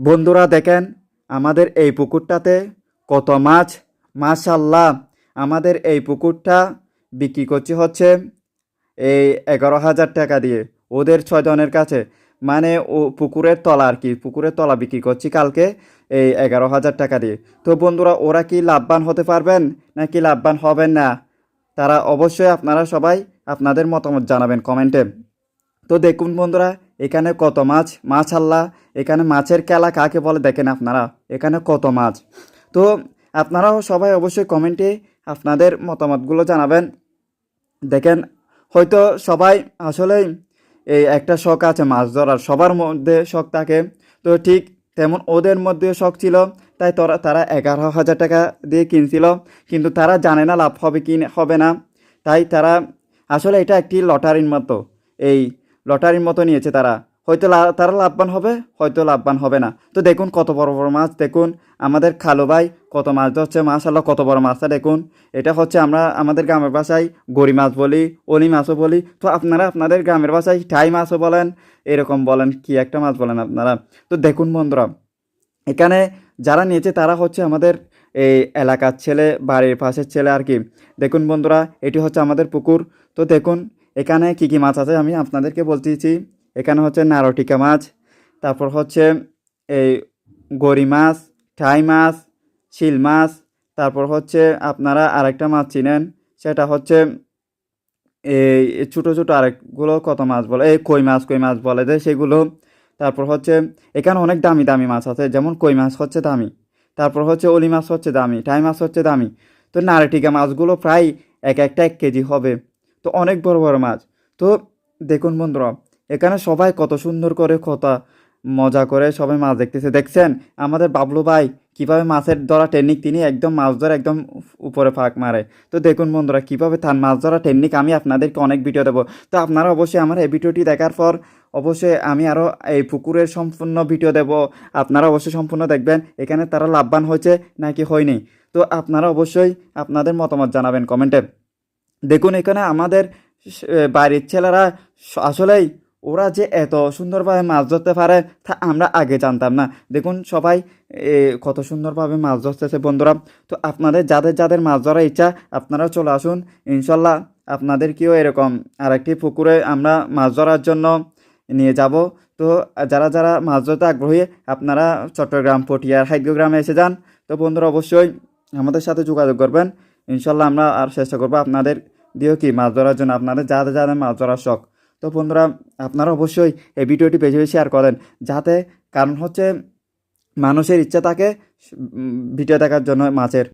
বন্ধুরা দেখেন, আমাদের এই পুকুরটাতে কত মাছ? মাশাল্লাহ আমাদের এই পুকুরটা বিক্রি করছে হচ্ছে এই এগারো হাজার টাকা দিয়ে, ওদের ছয়জনের কাছে। মানে ও পুকুরের তলা আর কি, পুকুরের তলা বিক্রি করছি কালকে এই এগারো হাজার টাকা দিয়ে। তো বন্ধুরা, ওরা কি লাভবান হতে পারবেন নাকি লাভবান হবেন না? তারা অবশ্যই আপনারা সবাই আপনাদের মতামত জানাবেন কমেন্টে। তো দেখুন বন্ধুরা এখানে কত মাছ? মাছ আল্লাহ, এখানে মাছের কেলা কাকে বলে দেখেন আপনারা? এখানে কত মাছ? তো আপনারাও সবাই অবশ্যই কমেন্টে আপনাদের মতামতগুলো জানাবেন। দেখেন, হয়তো সবাই আসলেই এই একটা শখ আছে মাছ ধরার, সবার মধ্যে শখ থাকে। তো ঠিক তেমন ওদের মধ্যেও শখ ছিল, তাই তোরা, তারা এগারো হাজার টাকা দিয়ে কিনছিল। কিন্তু তারা জানে না লাভ হবে কি, হবে না। তাই তারা, আসলে এটা একটি লটারির মতো। এই লটারির মতো নিয়েছে তারা। হয়তো তারা লাভবান হবে, হয়তো লাভবান হবে না। তো দেখুন কত বড় বড় মাছ, দেখুন আমাদের খালো ভাই কত মাছ ধরছে মাশাল্লাহ কত বড় মাছটা, দেখুন। এটা হচ্ছে আমরা, আমাদের গ্রামের ভাষায় গড়ি মাছ বলি, অলি মাছও বলি। তো আপনারা আপনাদের গ্রামের ভাষায় ঠাই মাছও বলেন, এরকম বলেন, কি একটা মাছ বলেন আপনারা। তো দেখুন বন্ধুরা, এখানে যারা নিয়েছে তারা হচ্ছে আমাদের এই এলাকার ছেলে, বাড়ির পাশের ছেলে আর কি। দেখুন বন্ধুরা, এটি হচ্ছে আমাদের পুকুর। তো দেখুন এখানে কি কি মাছ আছে আমি আপনাদেরকে বলতেছি এখানে হচ্ছে নারটিকা মাছ, তারপর হচ্ছে এই গড়ি মাছ, ঠাই মাছ, শিল মাছ, তারপর হচ্ছে আপনারা আরেকটা মাছ চিনেন, সেটা হচ্ছে এই ছোটো ছোটো আরেকগুলো কত মাছ বলে, এই কই মাছ কই মাছ বলে যে সেগুলো। তারপর হচ্ছে এখানে অনেক দামি দামি মাছ আছে, যেমন কই মাছ হচ্ছে দামি, তারপর হচ্ছে অলি মাছ হচ্ছে দামি টাই মাছ হচ্ছে দামি। তো নারটিকা মাছগুলো প্রায় এক একটা এক কেজি হবে। তো অনেক বড় বড় মাছ। তো দেখুন বন্ধুরা, এখানে সবাই কত সুন্দর করে কথা মজা করে সবাই মাছ দেখতেছে। দেখছেন? আমাদের বাবলু ভাই কীভাবে মাছের ধরা টেকনিক তিনি একদম মাছ ধরা একদম উপরে ফাঁক মারে। তো দেখুন বন্ধুরা, কীভাবে থান মাছ ধরা টেকনিক আমি আপনাদেরকে অনেক ভিডিও দেবো। তো আপনারা অবশ্যই আমার এই ভিডিওটি দেখার পর অবশ্যই আমি আরও এই পুকুরের সম্পূর্ণ ভিডিও দেব। আপনারা অবশ্যই সম্পূর্ণ দেখবেন, এখানে তারা লাভবান হয়েছে নাকি হয়নি। তো আপনারা অবশ্যই আপনাদের মতামত জানাবেন কমেন্টে। দেখুন এখানে আমাদের বাড়ির ছেলেরা আসলেই ওরা যে এত সুন্দরভাবে মাছ ধরতে পারে তা আমরা আগে জানতাম না। দেখুন সবাই কত সুন্দরভাবে মাছ ধরতেছে বন্ধুরা। তো আপনাদের যাদের যাদের মাছ ধরার ইচ্ছা আপনারা চলে আসুন। ইনশাল্লাহ আপনাদের আপনাদেরকেও এরকম আরেকটি পুকুরে আমরা মাছ ধরার জন্য নিয়ে যাব। তো যারা যারা মাছ ধরতে আগ্রহী, আপনারা চট্টগ্রাম, পটিয়ার হাইগ্রামে এসে যান। তো বন্ধুরা অবশ্যই আমাদের সাথে যোগাযোগ করবেন। ইনশাল্লাহ আমরা আর চেষ্টা করব আপনাদের দিয়েও কি মাছ ধরার জন্য। আপনাদের যাদের যাদের মাছ ধরার শখ। তো বন্ধুরা, আপনারা অবশ্যই এই ভিডিওটি বেশি বেশি শেয়ার করেন, যাতে কারণ হচ্ছে মানুষের ইচ্ছা থাকে ভিডিও দেখার জন্য মাছের।